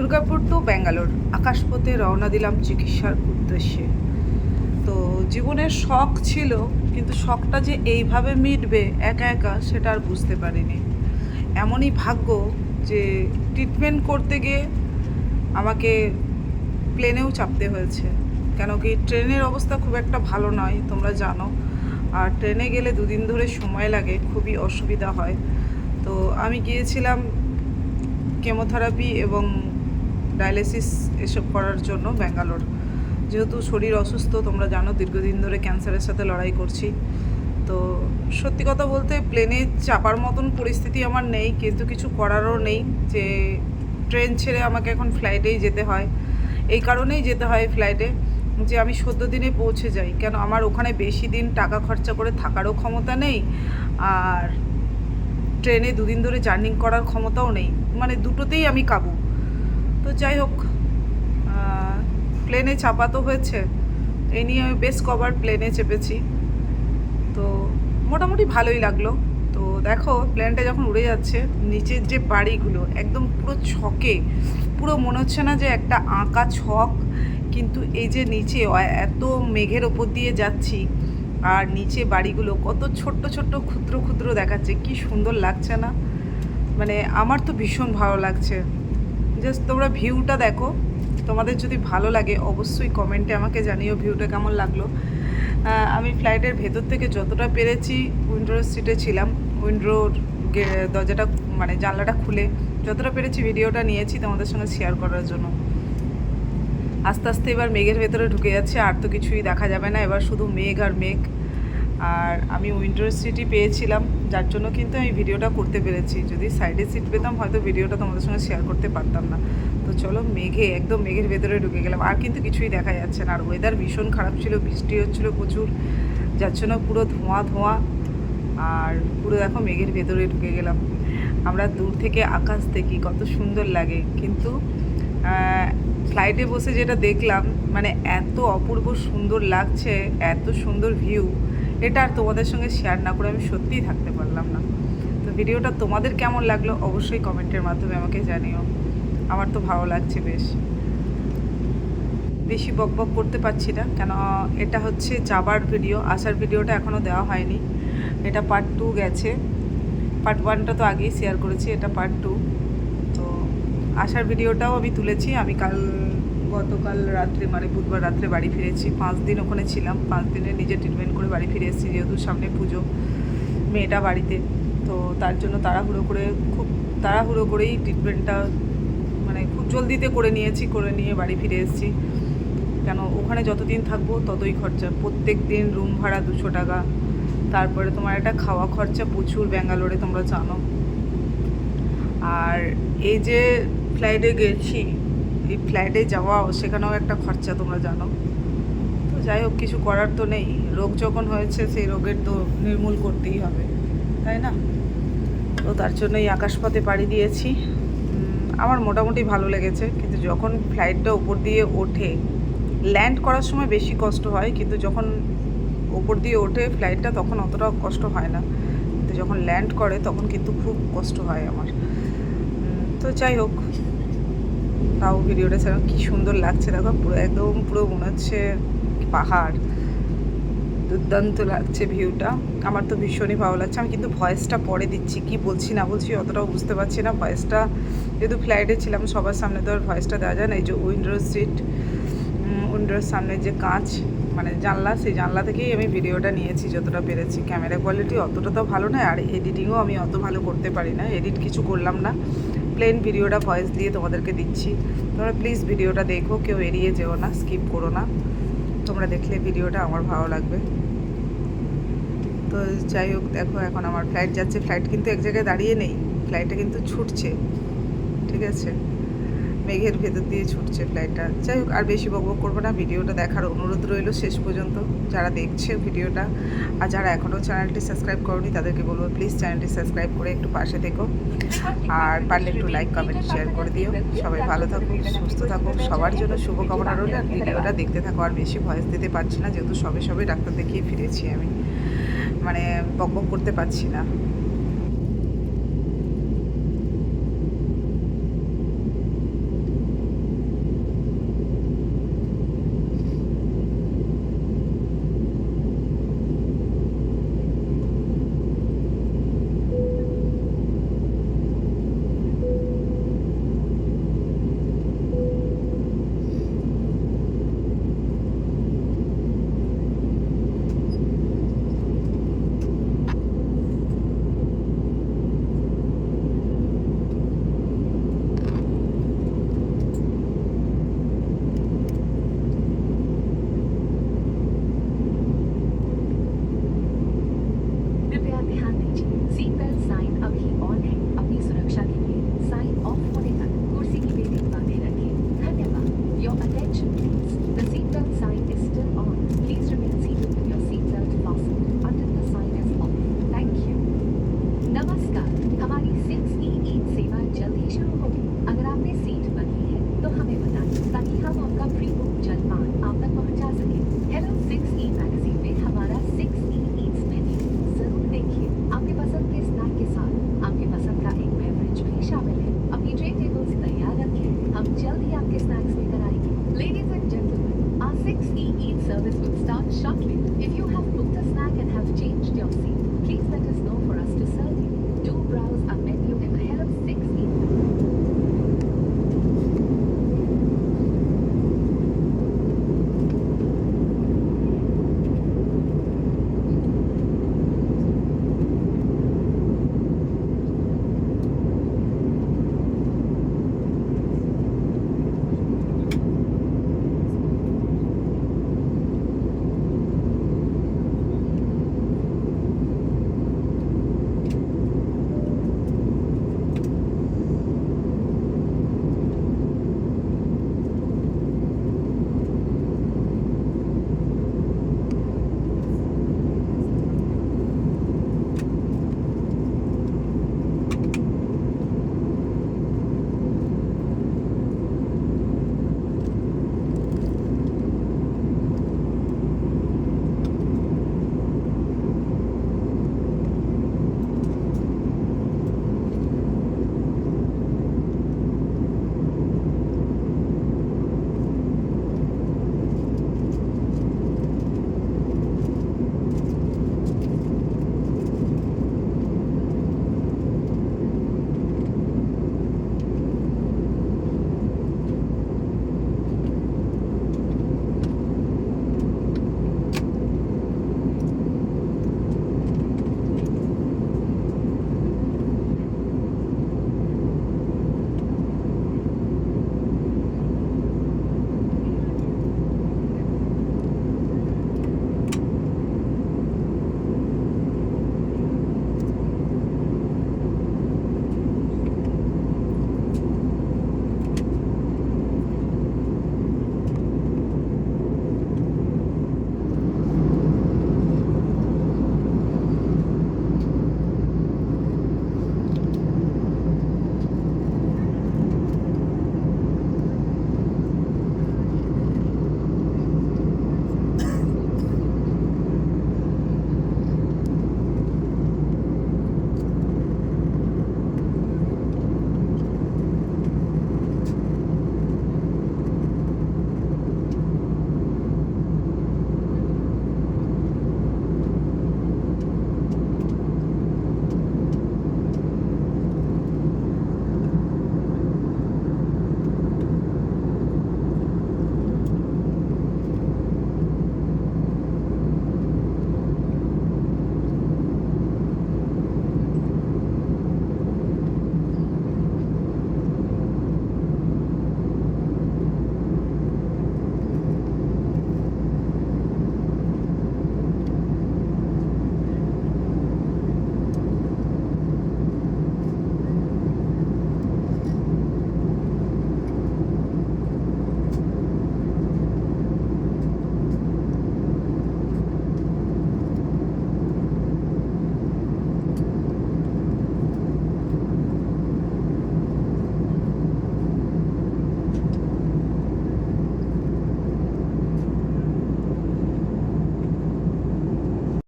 Durgapur two Bangalore. আকাশপথে রওনা দিলাম চিকিৎসার উদ্দেশ্যে। তো জীবনের শখ ছিল, কিন্তু শখটা যে এইভাবে মিটবে একা একা সেটা আর বুঝতে পারিনি। এমনই ভাগ্য যে ট্রিটমেন্ট করতে গিয়ে আমাকে প্লেনেও চাপতে হয়েছে। কেন কি ট্রেনের অবস্থা খুব একটা ভালো নয়, তোমরা জানো। আর ট্রেনে গেলে দুদিন ধরে সময় লাগে, খুবই অসুবিধা হয়। তো আমি গিয়েছিলাম কেমোথেরাপি এবং ডায়ালিসিস এসব করার জন্য ব্যাঙ্গালোর। যেহেতু শরীর অসুস্থ, তোমরা জানো, দীর্ঘদিন ধরে ক্যান্সারের সাথে লড়াই করছি। তো সত্যি কথা বলতে প্লেনে চাপার মতন পরিস্থিতি আমার নেই, কিন্তু কিছু করারও নেই যে ট্রেন ছেড়ে আমাকে এখন ফ্লাইটেই যেতে হয়। এই কারণেই যেতে হয় ফ্লাইটে যে আমি সদ্য দিনে পৌঁছে যাই। কেন, আমার ওখানে বেশি দিন টাকা খরচা করে থাকারও ক্ষমতা নেই, আর ট্রেনে দুদিন ধরে জার্নি করার ক্ষমতাও নেই। মানে দুটোতেই আমি কাবু। তো যাই হোক প্লেনে চাপা তো হয়েছে। এই নিয়ে আমি বেশ কবার প্লেনে চেপেছি। তো মোটামুটি ভালোই লাগল। তো দেখো প্লেনটা যখন উড়ে যাচ্ছে, নিচের যে বাড়িগুলো, একদম পুরো ছকে, পুরো মনে হচ্ছে না যে একটা আঁকা ছক, কিন্তু এই যে নিচে এত মেঘের ওপর দিয়ে যাচ্ছি, আর নিচে বাড়িগুলো কত ছোট্ট ছোট্ট ক্ষুদ্র ক্ষুদ্র দেখাচ্ছে, কি সুন্দর লাগছে না? মানে আমার তো ভীষণ ভালো লাগছে। জাস্ট তোমরা ভিউটা দেখো। তোমাদের যদি ভালো লাগে, অবশ্যই কমেন্টে আমাকে জানিও ভিউটা কেমন লাগল। আমি ফ্লাইটের ভেতর থেকে যতটা পেরেছি, উইন্ডোর সিটে ছিলাম। উইন্ডোর দরজাটা মানে জানলাটা খুলে যতটা পেরেছি ভিডিওটা নিয়েছি তোমাদের সঙ্গে শেয়ার করার জন্য। আস্তে আস্তে এবার মেঘের ভেতরে ঢুকে যাচ্ছে, আর তো কিছুই দেখা যাবে না। এবার শুধু মেঘ আর মেঘ। আর আমি উইন্ডোর সিটই পেয়েছিলাম, যার জন্য কিন্তু আমি ভিডিওটা করতে পেরেছি। যদি সাইডে সিট পেতাম, হয়তো ভিডিওটা তোমাদের সঙ্গে শেয়ার করতে পারতাম না। তো চলো মেঘে, একদম মেঘের ভেতরে ঢুকে গেলাম। আর কিন্তু কিছুই দেখা যাচ্ছে না। আর ওয়েদার ভীষণ খারাপ ছিল, বৃষ্টি হচ্ছিল প্রচুর, যার জন্য পুরো ধোঁয়া ধোঁয়া। আর পুরো দেখো মেঘের ভেতরে ঢুকে গেলাম। আমরা দূর থেকে আকাশ দেখি, কত সুন্দর লাগে। কিন্তু ফ্লাইটে বসে যেটা দেখলাম মানে এত অপূর্ব সুন্দর লাগছে, এত সুন্দর ভিউ এটা আর তোমাদের সঙ্গে শেয়ার না করে আমি সত্যিই থাকতে পারলাম না। তো ভিডিওটা তোমাদের কেমন লাগল অবশ্যই কমেন্টের মাধ্যমে আমাকে জানিও। আমার তো ভালো লাগছে বেশ। বেশি বক বক করতে পারছি না, কেন এটা হচ্ছে যাবার ভিডিও আসার ভিডিওটা এখনও দেওয়া হয়নি। এটা পার্ট টু গেছে। পার্ট ওয়ানটা তো আগেই শেয়ার করেছি, এটা পার্ট টু তো আসার ভিডিওটাও আমি তুলেছি, আমি কাল গতকাল রাত্রে মানে বুধবার রাত্রে বাড়ি ফিরেছি। পাঁচ দিন ওখানে ছিলাম। পাঁচ দিনে নিজে ট্রিটমেন্ট করে বাড়ি ফিরে এসেছি, যেহেতু সামনে পুজো। মেয়েটা বাড়িতে। তো তার জন্য তাড়াহুড়ো করে খুব তাড়াহুড়ো করেই ট্রিটমেন্টটা মানে খুব জলদিতে করে নিয়েছি, করে নিয়ে বাড়ি ফিরে এসেছি। কেন, ওখানে যতদিন থাকব ততই খরচা। প্রত্যেক দিন রুম ভাড়া দুশো টাকা। তারপরে তোমার একটা খাওয়া খরচা প্রচুর ব্যাঙ্গালোরে, তোমরা জানো। আর এই যে ফ্লাইটে গেছি এই ফ্লাইটে যাওয়াও সেখানেও একটা খরচা, তোমরা জানো। তো যাই হোক, কিছু করার তো নেই। রোগ যখন হয়েছে, সেই রোগের তো নির্মূল করতেই হবে, তাই না? তো তার জন্যই আকাশপথে পাড়ি দিয়েছি। আমার মোটামুটি ভালো লেগেছে। কিন্তু যখন ফ্লাইটটা উপর দিয়ে ওঠে ল্যান্ড করার সময় বেশি কষ্ট হয়। কিন্তু যখন ওপর দিয়ে ওঠে ফ্লাইটটা তখন অতটা কষ্ট হয় না। কিন্তু যখন ল্যান্ড করে, তখন কিন্তু খুব কষ্ট হয় আমার। তো যাই হোক তাও ভিডিওটা ছাড়া কি সুন্দর লাগছে, দেখো, পুরো একদম, পুরো মনে হচ্ছে পাহাড়। দুর্দান্ত লাগছে ভিউটা। আমার তো ভীষণই ভালো লাগছে। আমি কিন্তু ভয়েসটা পরে দিচ্ছি, কি বলছি, না বলছি অতটাও বুঝতে পারছি না। ভয়েসটা যেহেতু ফ্লাইটে ছিলাম, সবার সামনে তো আর ভয়েসটা দেওয়া যায় না। এই যে উইন্ডোর সিট উইন্ডোর সামনে যে কাঁচ মানে জানলা, সেই জানলা থেকেই আমি ভিডিওটা নিয়েছি যতটা পেরেছি। ক্যামেরা কোয়ালিটি অতটা তো ভালো নয়, আর এডিটিংও আমি অত ভালো করতে পারি না। এডিট কিছু করলাম না। প্লেন ভিডিওটা ভয়েস দিয়ে তোমাদেরকে দিচ্ছি। তোমরা প্লিজ ভিডিওটা দেখো, কেউ এড়িয়ে যেও না স্কিপ করো না। তোমরা দেখলে ভিডিওটা আমার ভালো লাগবে। তো যাই হোক, দেখো এখন আমার ফ্লাইট যাচ্ছে। ফ্লাইট কিন্তু এক জায়গায় দাঁড়িয়ে নেই ফ্লাইটটা কিন্তু ছুটছে। ঠিক আছে? মেঘের ভেতর দিয়ে ছুটছে ফ্লাইটটা যাই হোক, আর বেশি বকবক করব না, ভিডিওটা দেখার অনুরোধ রইল শেষ পর্যন্ত। যারা দেখছে ভিডিওটা, আর যারা এখনও চ্যানেলটি সাবস্ক্রাইব করনি, তাদেরকে বলব প্লিজ চ্যানেলটি সাবস্ক্রাইব করে একটু পাশে থেকো। আর পারলে একটু লাইক কমেন্ট শেয়ার করে দিও। সবাই ভালো থাকুক সুস্থ থাকুক সবার জন্য শুভকামনা রইল। আর ভিডিওটা দেখতে থাকো, আর বেশি ভয়েস দিতে পারছি না, যেহেতু সবে সবে ডাক্তার দেখিয়ে ফিরেছি আমি। মানে বকবক করতে পারছি না।